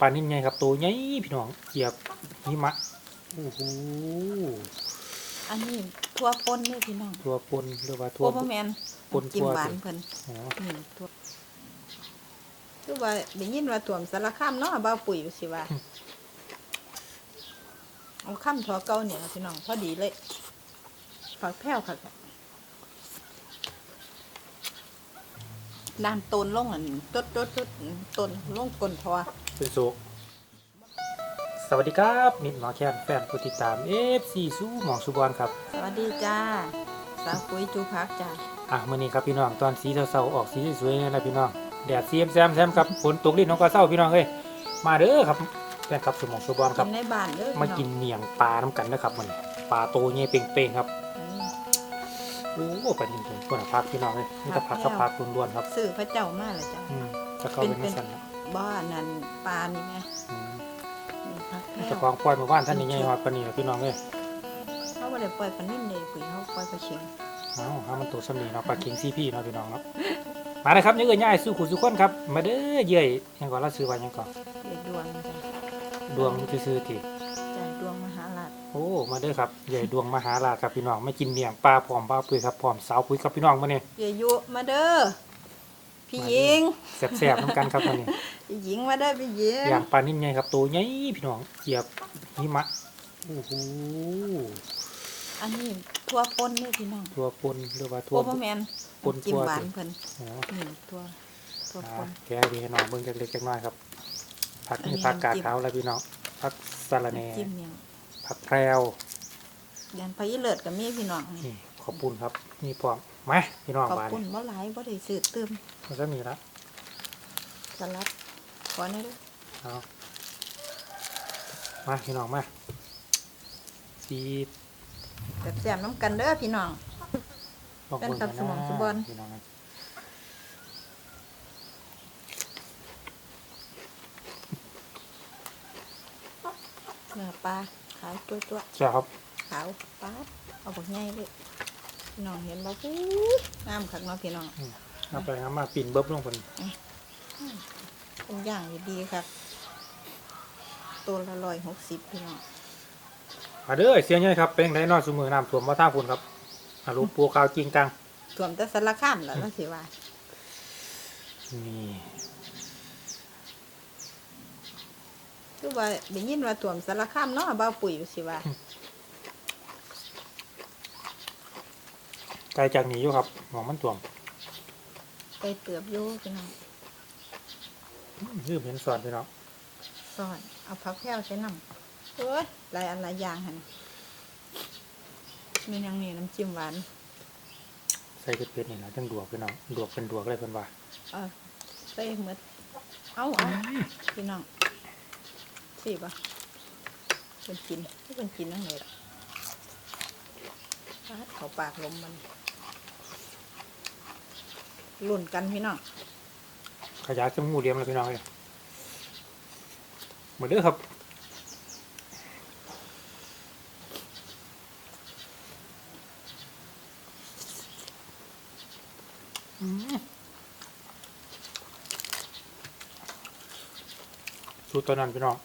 ปลานิ่มใหญ่ครับตัวใหญ่พี่น้องเหยียบหิมะโอ้โหอันนี้ทั่วป่นนี่พี่น้องตัวปนหรือว่าทั่ตัววบ่แม่นป่นจิ้มทั่วหวานสิเพิ่นอ๋อนี่ทั่วคือว่าได้ยินว่าท่วมสารคามเนาะบ่าวปุ๋ยสิว่าเอาค่ำทอเก่าเนี่ยพี่น้องพอดีเลยฝักแพ้วค่ะ น้ำต้นลงอันตดตดตดต้นลงก้นทอเป็นโศกสวัสดีครับมิตรหมอแคนแฟนผู้ติดตามเอฟซีสู้หมองสุบอนครับ สวัสดีจ้า สาวปุ๋ยจูพักจ้าอะมื้อนี้ครับพี่น้องตอนสีเศร้าๆออกสีสวยๆนี่แหละพี่น้องแดดเสียมแซมแซมครับฝนตกลิ้นน้องก็เศร้าพี่น้องเอ้ยมาเด้อครับแฟนครับสมองสุบอนครับในบ้านเด้อมากินเนียงปลาน้ำกันนะครับมันปลาโตเงี้ยเป่งๆครับ น้องโอ้ปลานิ่มถึงคนละพักพี่น้องเลยนี่แต่พักกับพักล้วนๆครับซื้อพระเจ้ามาแล้วจ้าอืมจะเข้าเป็นสั่นครับบ้านนั้นปลานี่แม่อืมนี่พักแพ้เจ้าวของปล่อยหมาบ้านท่านนี้ใหญ่ฮอดปานนี้ล่ะพี่น้องเอ้ยเขาบ่ได้ปล่อยปลานิ่มเลยปุ๋ยเขาปล่อยปลาเชียงเอ้าหามันตัวสำนีเนาะปลาเค็งซีพี่เนาะพี่น้องเนาะมาเลยครับยังเอ้ยย่ายสู้ขู่สู้คนครับ มาเด้อเย้ยยังก่อนเราซื้อไว้ยังก่อนเรียกดวงจ้ะดวงซื่อๆติ โอ้มาเด้อครับเย้ยดวงมหาราชครับพี่น้องไม่กินเลี้ยงปลาพร้อมปลาปุ้ยครับพร้อมสาวปุ้ยครับพี่น้องมื้อนี้เยายุมาเด้อพี่หญิงแซ่บๆนํกันครับมื้อนี้พี่หญิงมาเด้อพี่หญิงย่างปลานิ่มใหญ่ครับตัวใหญ่พี่น้องเหยียบหิมะโอ้โหอันนี้ทั่วป่นนี่พี่น้องตัวปนหรือว่าตัทั่ววบ่แม่นป่นจิ้มทั่วหวานสิเพิ่นอ๋อนี่ทั่วทั่วอ่าป่นแกดีให้น้องเบิ่งจักเล็กจักน้อยครับผักอันนี้นี่ผักกาดน้ำจิ้มขาวแล้วพี่น้องผักสะระแหน่จิ้มเนี่ย ผักแพรวยันพะยีเลิศก็มีพี่น้องนี่ขอบคุณครับนี่พร้อมมาพี่น้องขอบบานคุณบ่หลายบ่ได้ซื้อเติมมันก็มีละสลัดขอหน่อยเด้อเอามาพี่น้องมาสีดแบบแซ่บน้ำกันเด้อพี่น้องลองเป็นเบิ่งกับกันสมองนะสุบอนพี่น้องนะเนื้อปลาขาวตัวตัวเจ้าครับขาวปลาเอาบักใหญ่เลยพี่น้องเห็นบ่ฟูงามคักเนาะพี่น้องเอาไปเอามาปิ่นเบิ้บลงคนเป็นอย่างดีๆครับ ตัวละร้อยหกสิบพี่น้องมาเด้อเสียงใหญ่ครับเป็นไดนอนสมือน้ำท่วมมาทางฝุ่นครับอารูปปูขาวจริงจังรวมแต่สารข้ามแล้วก็สิว่านี่ คือว่าได้ยินว่าถ่วมสารข้ามเนาะบ่าวปุ๋ยสิว่าไกลจากนี้อยู่ครับหมองมันท่วมไปเตือบอยู่พี่น้องยืมเห็นสอนพี่น้องซอนเอาผักแพรวใส่น้ำโอ้ยหลายอันหลายอย่างหั่นมีหยังนี่น้ำจิ้มหวาน ใส่เป็ดๆนี่นะจังดวกพี่น้องดวกเป็นดวกเลยเพิ่นว่า เออใส่หมดเอาเอาพี่น้อง สิบ่เป็นกินเป็นกินนั่งเลยล่ะปาดเขาปากลมมันลุ่นกันพี่น้องขยายจมูกเลี้ยมเลยพี่น้องเลยมาเด้อครับสูตรตอนนั้นพี่น้อง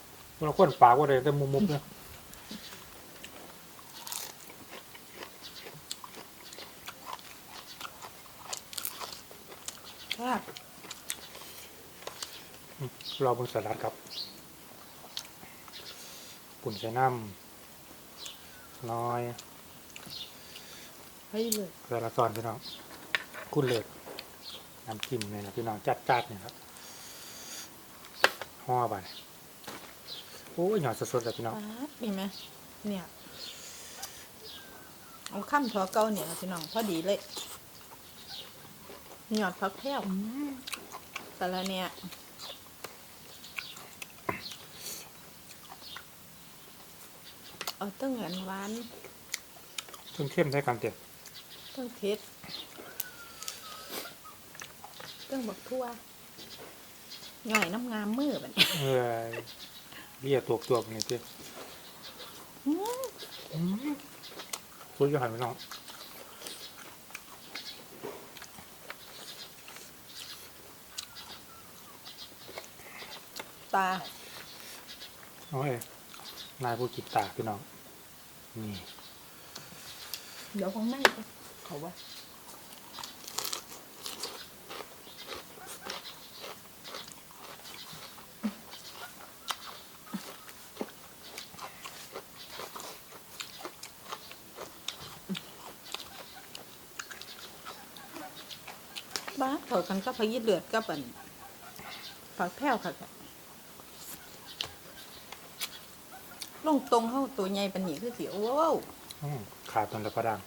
เราคนปากว่าได้แต่มุมมุกเนี่ยครับรอบนสลัดครับ ปุ่นใส่น้ำน้อยเฮ้ยเลยเกลือละซอนพี่น้องคุณเลิศน้ำจิ้มเนี่ยนะพี่น้องจัดจัดๆเนี่ยครับห่อไปโอ้ยหยอดสดๆเลยพี่น้องปาดนี่ไหมเนี่ยเอาข้ามทอเก่าเนี่ยพี่น้องพอดีเลยหยอดผักแพรวสาระเนี่ยเอาตั้งเหมือนหวานเครื่องเข้มใช้กันเต็มตั้งเผ็ดตั้งบักทั่วหน่อยน้ำงามมือแบบนี้ เออเบี้ยตัวตัวๆนี่เต็มคุยกันหันพี่น้องปลาโอ้ยนายผู้กิตตาพี่น้องนี่ เดี๋ยวคงไม่เขาว่า ถอดกันก็พยิดเลือดก็เป็นฝักแพ้วค่ะค่ะลงตรงเข้าตัวใหญ่เป็นหนีคือเสียวว้าวอืมขาดตอนตะกระดัง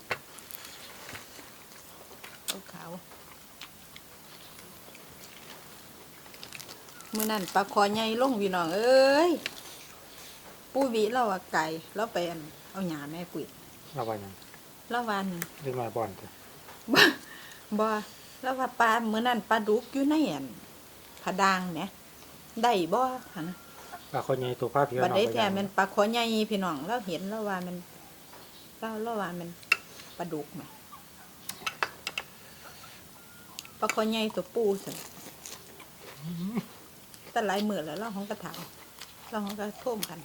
ขาวๆมื่อนั้นปลาคอใหญ่ลงพี่น้องเอ้ยปูวิเราว่าไก่เราไปอันเอาหยาแม่กุยระวังยังเราวันเล่นมาบอลจ้ะบ่บ่ แล้วว่าปลาเมื่อนั้นปลาดุกอยู่ในอันผาดางเนี่ยได้บ่หั่นนะปลาคนใหญ่ตัวผ้าเพียวบัดน้องได้ไปแท้ยังมันปลาคอใหญ่พี่น้องเราเห็นแล้วว่ามันเราเราว่ามันปลาดุกแหมปลาคอใหญ่ตัวปูสิแต่หลายมื้อแล้วเราของกระถางเราของกระท่มกัน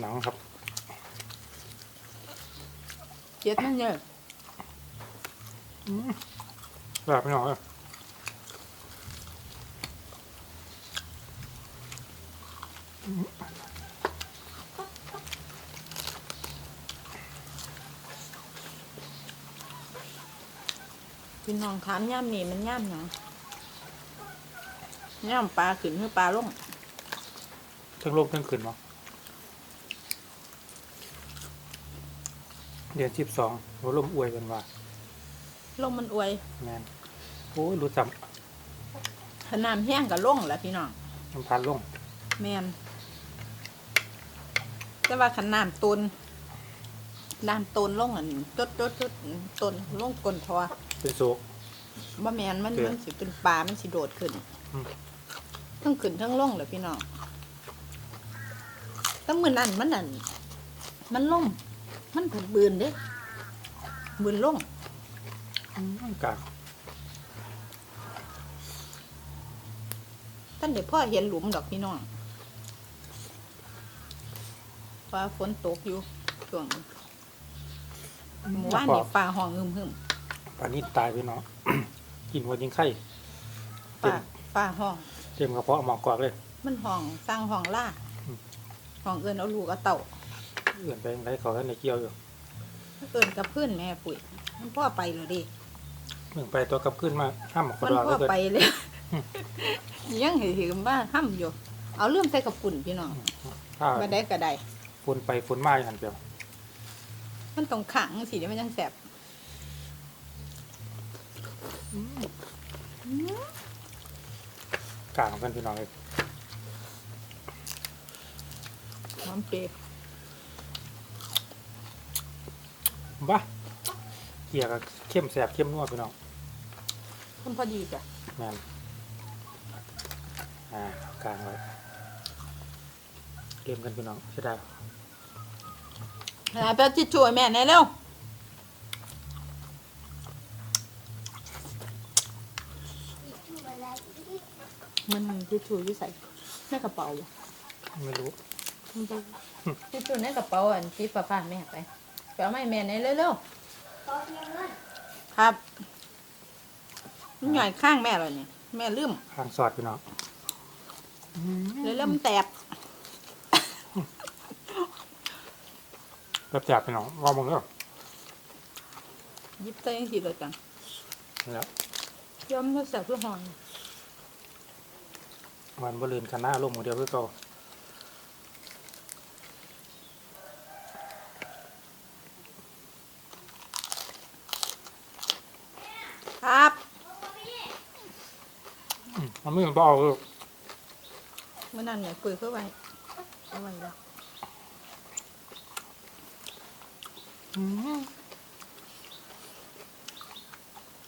หนังครับ เจ็ดมันเยอะแบบพี่น้องเอ้ยพี่น้องถามย่ามนี่มันย่ามหยังย่ามปลาขึ้นหรือปลาลงทั้งโลกทั้งคืนมั้ง เดือนสิบสองหัวลมอวยเป็นว่าลงมันอวยแมนโอ้ยรู้จขนาดแห้งกับลงแหละพี่น้องำมันพันลงแมนแต่ว่าขนาดต้นน้ำต้นลงอันจดจดจดต้นลงก้นทอเป็นโศกบ่แมนมันเตือนมันสิเป็นปลา มันสิโดดขึ้นอืมทั้งขึ้นทั้งลงเลยพี่น้องแตั้งมือนั่นมันนั่นมันล่ม มันผุดบืนเด้บืนลงอืมกลางท่านเดี๋ยวพ่อเห็นหลุมดอกพี่น้องฟ้าฝนตกอยู่ช่วงหมู่บ้านนี่ฟ้าห้องหึมหึมปลานี้ตายพี่น้องกินหัวยิงไข่ๆฟ้าฟ้าห้องเต็มกระเพาะหมอกกรอกเลย มันห้องสร้างห้องล่าอืมห้องเอินเอาลูกเอาเต่า เอื่อนไปไรเขาท่านในเกี่ยวอยู่เอินกับเพื่อนแม่ปุ๋ยมันพ่อไปเลยดิเมื่อไปตัวกลับขึ้นมาห้ามหมอกกมันรอกพ่อเลยไปเลยยังเห็นบ้านห้ำอยู่ เอาเรื่องใส่กระปุ่นพี่น้องถ้ามาได้ก็ได้ฝนไปฝนมาอย่างนั้นเปล่ามันต้องขังสิเดี๋ยวมันยังแสบกลางกันพี่น้องเลย หอมเปรี้ยว บ้าเกี่ยกับเข้มแสบเข้มนัวพี่น้องคนพอดีจ้ะแมนอ่ากลางไว้เกมกันพี่น้องใช่ได้หาแป๊บจิช่วยแม่แน่เร็วมันจิช่วยอยู่ใส่ในกระเป๋าอยู่ไม่รู้จิช่วยในกระเป๋าอันที่ฟ้าฟ้าแม่ไป ไปเอาไม่แม่แน่เร็วๆครับมันหน่อยข้างแม่เลยเนี่ยแม่ลืมข้างสอดพี่น้องเลยเริ่มนแตกแบบจับพี่น้องรอมึงแล้วยิบใส่ยังสิเลยจังแล้วย้อมมาใส่เพื่อหอนมันบริเวณคันหน้าลงมือเดียวเพื่อเก่า ครับ อื มมันไม่เห็นเปล่าเลยเมื่อนั้นเนี่ยคุยเข้าไว้เอาไว้แล้วอืม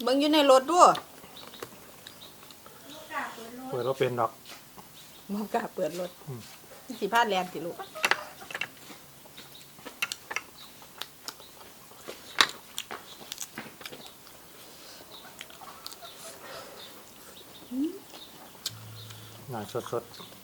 เบิ่งอยู่ในรถด้วยเปิดว่าเป็นดอกบอกกล้าเปิดรถอืม สีพาดแลนสิลูก หน่อยสดๆ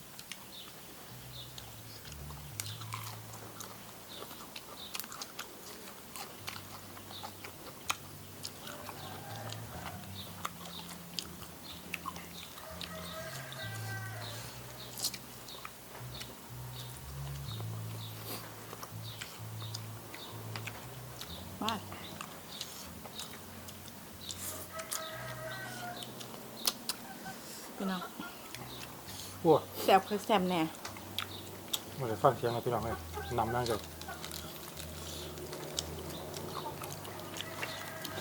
แซ่บคือแซ่บแน่มาเลยฟังเสียงเลยพี่น้องเลยนำนั่งเกิด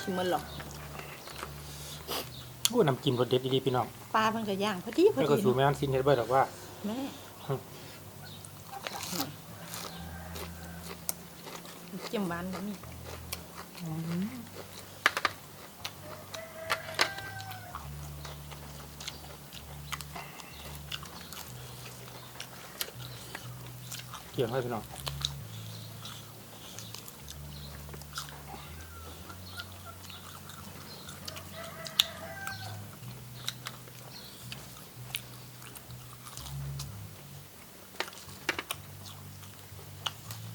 ชิมมันหรอกโอ้น้ำจิ้มรสเด็ดดีๆพี่น้องปลามันก็ย่างพอดีพอแล้วก็ดีสูแม่อันซินเฮ็ดเบิดหรอกว่า แม่จิ้มหวานก็มี เกี่ยงให้พี่น้อง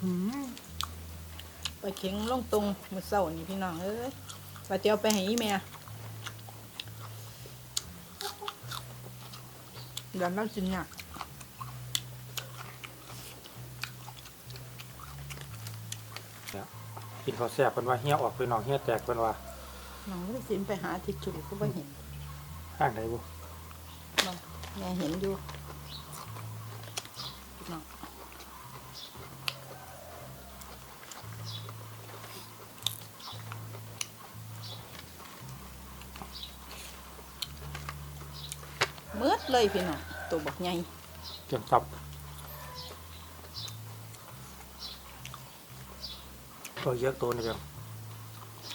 อืมไปเข็งลงตรงมือเศร้านี่พี่น้องเอ้ยไปเตียวไปให้อีแม่เดี๋ยวเราจินเนี่ย กินข้าวแซ่บเพิ่นว่าเฮี้ยออกพี่น้องเฮี้ยแตกเพิ่นว่าน้องลูกศิลไปหาทิชชู่ก็ไม่เห็นห้างใดบ่น้องแม่เห็นอยู่น้องเมืดเลยพี่น้องตัวบักใหญ่เกี่ยงตับ ตัวเยอะตัวนี่เพียง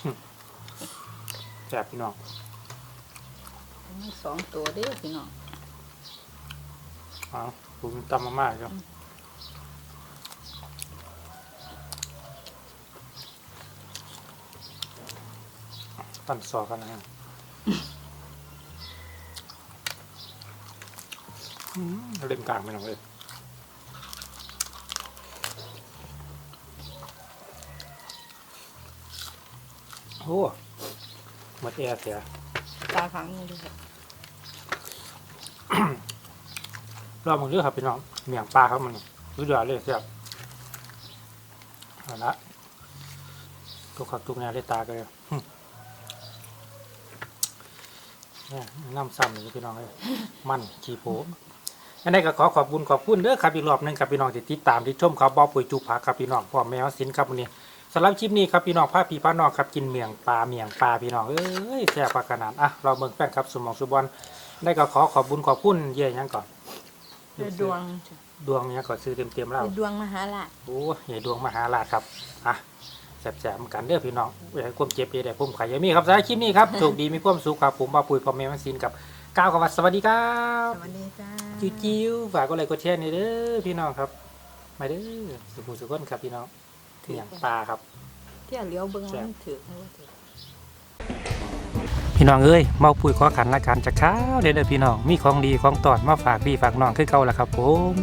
หึแซ่บพี่น้องมีสองตัวเด้อพี่น้องเอ้าผมตำมามากครับปั่นซอกกันนะฮะอืมเล่มกลางไปหน่อยเลย โอ้หมดแอร์เสียตาขังนี่ด้วยค่ะรอบมึงเลือกครับพี่น้องเมียงปลาครับมันรู้ยอดเลยเสียบเอาละทุกขับทุกแนวได้ตากันเลยหึเนี่ยน้ำซ้ำเลยพี่น้องเลยมันขี้โผอันนี้ก็ขอขอบคุณขอบคุณเด้อครับอีกรอบหนึงครับพี่น้องที่ติดตามที่ชมครับบอปุ๋ยจูผักครับพี่น้องพ่อแมวสินครับวันนี้ สำหรับคลิปนี้ครับพี่น้องพาพี่พาน้องครับกินเมียงปลาเมียงปลาพี่น้องเอ้ยแซ่บปากขนาดอะเราเบิ่งแป้งครับสมองสุบอลได้ก็ขอขอบคุณขอบคุณเย่ยังก่อนเดือดวงจ้ะดวงเนี่ยก่อนซื้อเต็มเต็มๆแล้ว เดือดวงมหาลาชโอ้ยใหญ่ดวงมหาราชครับ อะแสบๆกันเด้อพี่น้องอย่าให้ความเจ็บอย่าได้พุ่มไข่อยามีครับสำหรับคลิปนี้ครับ โชคดีมีความสุขครับผมบาปุ๋ยพ่อแม่มันซินกับก้าวกับวัดสวัสดีครับสวัสดีจ้า จิ้วจิ้วฝากก็เลยกดแชร์ในอยเด้อพี่น้องครับ มาเด้อสุขุมสุขคนครับพี่น้อง เที่ยงปลาครับ เที่ยวเลี้ยวเบิ้งมันถือให้ว่าถือพี่น้องเอ้ยเมาปุ๋ยขอขันละกันจะข้าวเด้อเด้อพี่น้องมีของดีของตอดมาฝากพี่ฝากน้องคือเก่าละครับผม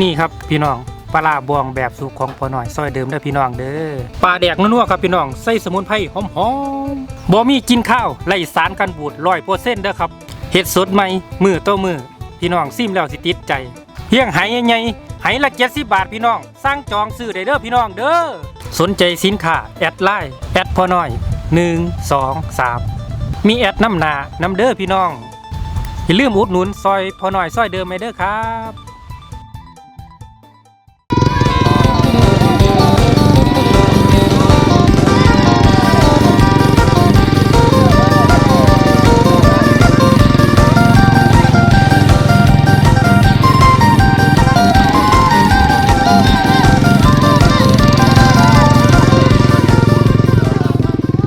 นี่ครับพี่น้องปลาร้าบวงแบบสุกของพอหน่อยซอยเดิมเด้อพี่น้องเด้อปลาแดกนัวๆครับพี่น้องใส่สมุนไพรหอมๆบ่มีกินข้าวไร้สารกันบูดร้อยเปอร์เซ็นต์เด้อครับเห็ดสดใหม่มือต่อมือพี่น้องซิมแล้วสิติดใจเพียงไหใหญ่ๆ ไหละเจ็ดสิบบาทพี่น้อง สร้างจองซื้อได้เด้อพี่น้องเด้อ สนใจสินค้าแอดไลน์แอดพอหน่อยหนึ่งสองสามมีแอดน้ำหนาน้ำเด้อพี่น้อง อย่าลืมอุดหนุนซอยพอหน่อยซอยเดิมไมเด้อครับ